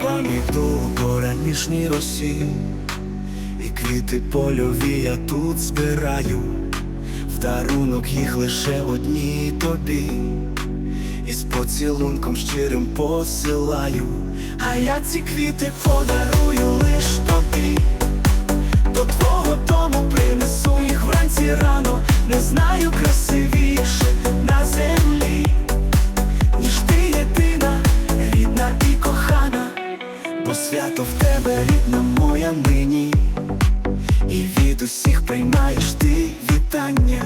йду по ранішній росі, і квіти польові я тут збираю, в дарунок їх лише одній тобі, і з поцілунком щирим посилаю, а я ці квіти подарую лиш тобі. До твого дому принесу їх вранці рано, не знаю красивіше на землі, ніж ти єдина, рідна і кохана, бо свято в тебе рідна моя нині, і від усіх приймаєш ти вітання.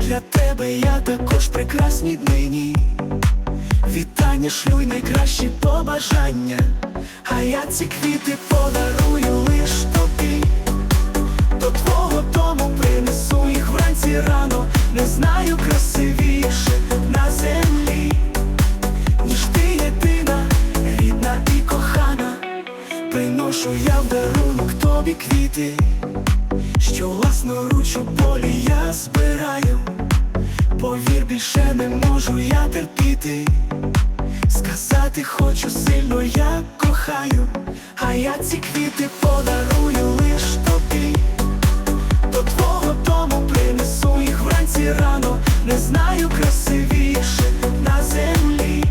Для тебе я також прекрасні днині. Вітання шлюй найкращі побажання, а я ці квіти подарую лиш тобі. До твого дому принесу їх вранці рано, не знаю красивіше на землі, ніж ти єдина, рідна і кохана, приношу я в дарунок тобі квіти, що власноруч у полі я збираю, повір, більше не можу я терпіти. Сказати хочу сильно я кохаю, а я ці квіти подарую лиш тобі. До твого дому принесу їх вранці рано, не знаю красивіше на землі,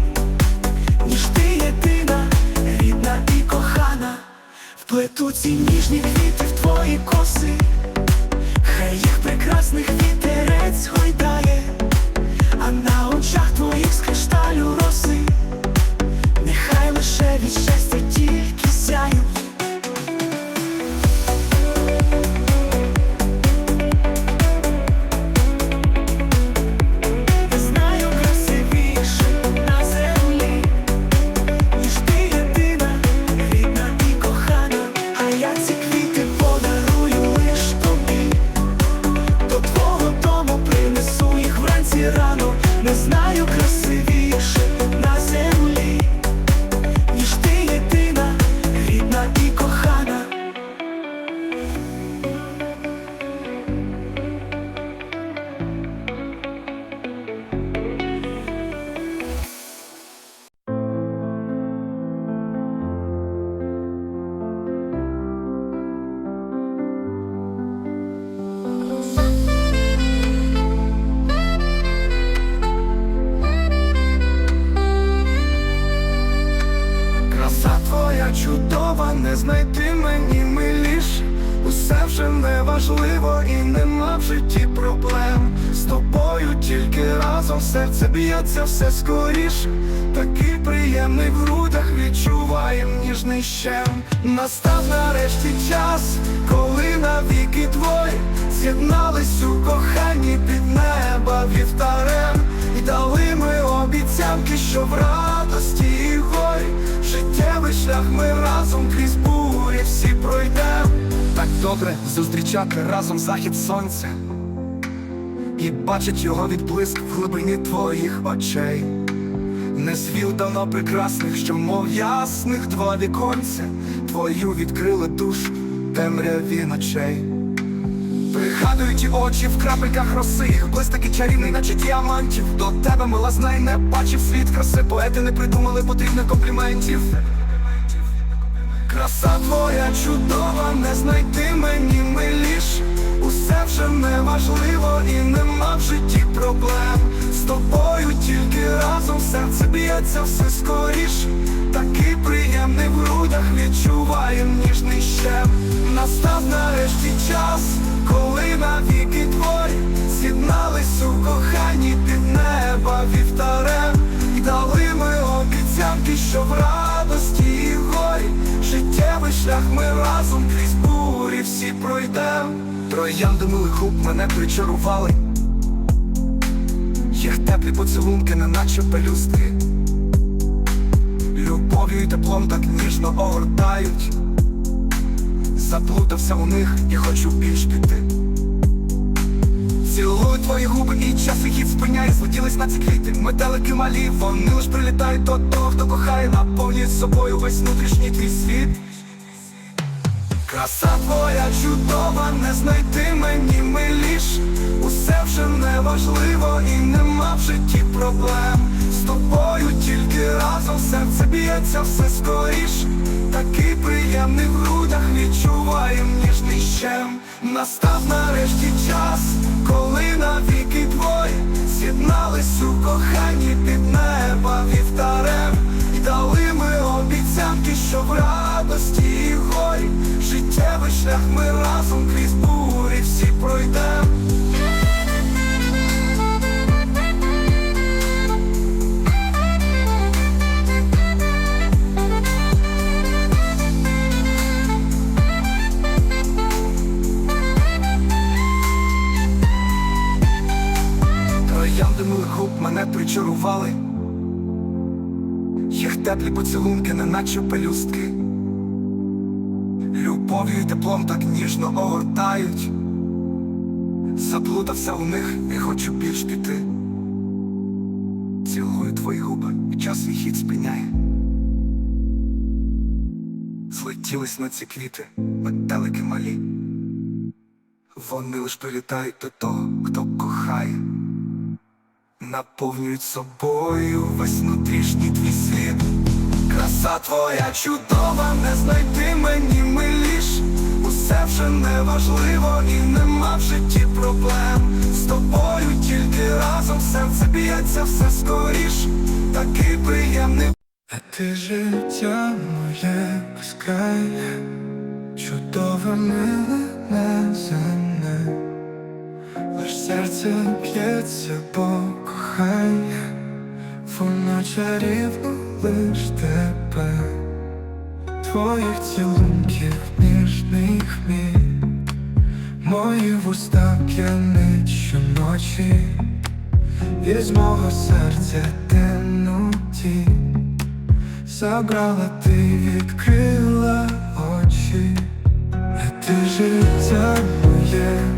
вплету ці ніжні квіти в твої коси, хай їх прекрасних вітерець гойдає, не знайти мені миліш. Усе вже не важливо і нема в житті проблем. З тобою тільки разом серце б'ється все скоріш. Такий приємний в грудах відчуваєм ніжний щем. Настав нарешті час, коли навіки твої з'єднались у коханні під неба вівтарем. І дали ми обіцянки, що в шлях ми разом крізь бурі всі пройдем. Так добре зустрічати разом захід сонця. І бачить його відблиск в глибині твоїх очей. Не звів давно прекрасних, що мов ясних два віконця. Твою відкрили душу темряві ночей. Пригадую ті очі в крапельках роси. Їх такий чарівний, наче діамантів. До тебе мила знай, не бачив світ краси. Поети не придумали потрібних компліментів Краса твоя чудова, не знайти мені миліш. Усе вже не важливо і нема в житті проблем. З тобою тільки разом серце б'ється все скоріш. Такий приємний в грудях відчуваєм ніжний щем Настав нарешті час, коли навіки твої З'єднались у коханні під неба вівтарем. Дали ми обіцянки, що в радості і горі Життєвий шлях ми разом крізь бурі всі пройдем. Троянди милих губ мене причарували. Їх теплі поцілунки, неначе пелюстки. Любов'ю і теплом так ніжно огортають. Заплутався у них і хочу більш піти Цілую твої губи і час їх спиняє Злетілись на ці квіти, метелики малі. Вони лиш прилітають до того, хто кохає Наповнює собою весь внутрішній твій світ. Краса твоя чудова, не знайти мені миліш. Усе вже не важливо і нема в житті проблем. З тобою тільки разом, серце б'ється все скоріш. Такий приємний в грудях відчуваєм ніжний щем. Настав нарешті час, коли навіки двоє з'єднались у коханні під неба вівтарем. І дали ми обіцянки, що в радості і горі життєвий шлях ми разом крізь бурі всі пройдем. Теплі поцілунки, неначе пелюстки. Любов'ю і теплом так ніжно огортають. Заплутався у них і хочу більш піти. Цілую твої губи, і час свій хід спиняє. Злетілись на ці квіти, метелики малі. Вони лиш прилітають до того, хто кохає. Наповнюють собою весь внутрішній твій світ. Краса твоя чудова, не знайти мені миліш. Усе вже неважливо і нема в житті проблем. З тобою тільки разом серце б'ється все скоріш. Такий приємний. А ти життя моє безкрає, чудове миле неземне. Лиш серце б'ється, бо кохання, воно чарівно лиш тебе, твоїх цілунків ніжний хміль, мої вуста п'янить щоночі, із мого серця темну тінь, забрала ти, відкрила очі. А ти життя моє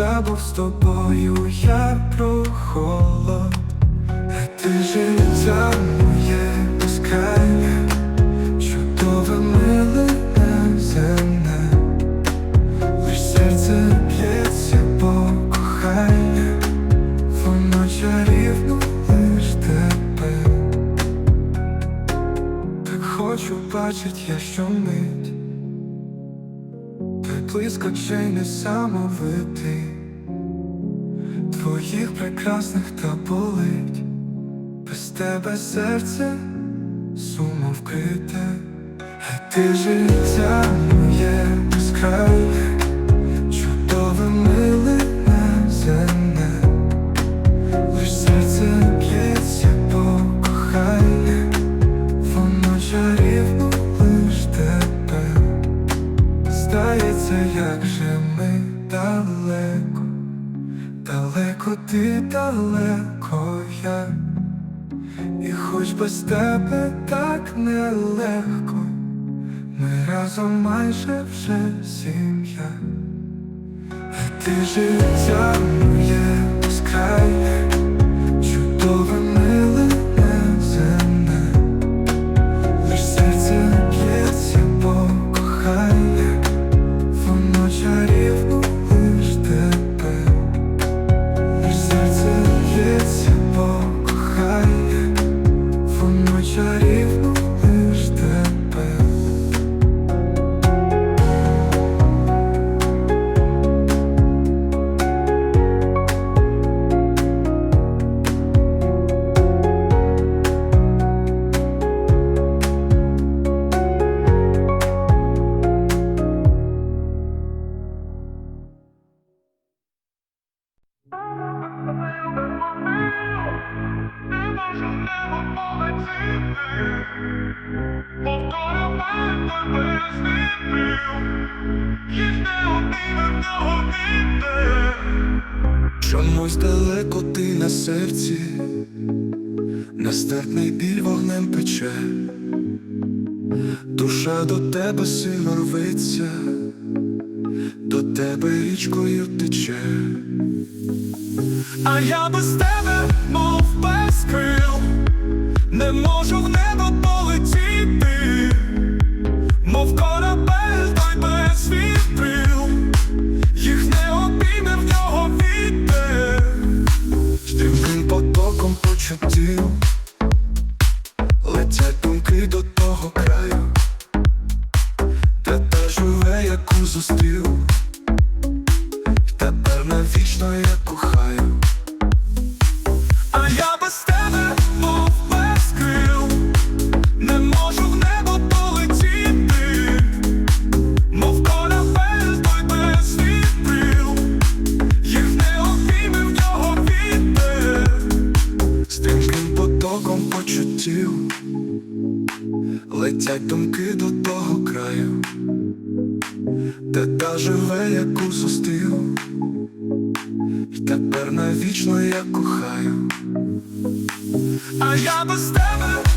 забув з тобою я про холод, а ти життя моє безкрайне, чудове миле неземне, лиш серце б'ється, бо кохання, воно чарівно лиш тебе. Так хочу бачить я щомить. Той блиск очей несамовитий Твоїх прекрасних та болить. Без тебе серце сумом вкрите. А ти життя моє безкрайне без тебе так нелегко, ми разом майже вже сім'я, а ти життя моє безкрайне, Нестерпний біль вогнем пече, душа до тебе сильно рветься, до тебе річкою тече, а я без тебе, мов без крил, не можу в небо. I got the stamina.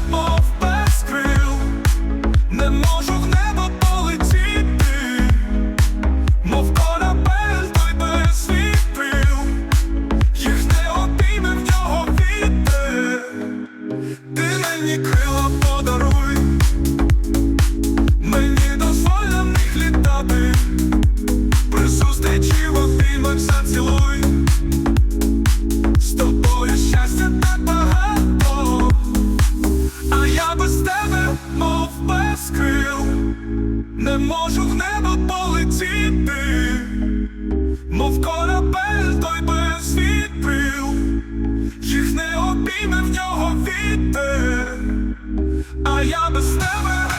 я без тебе.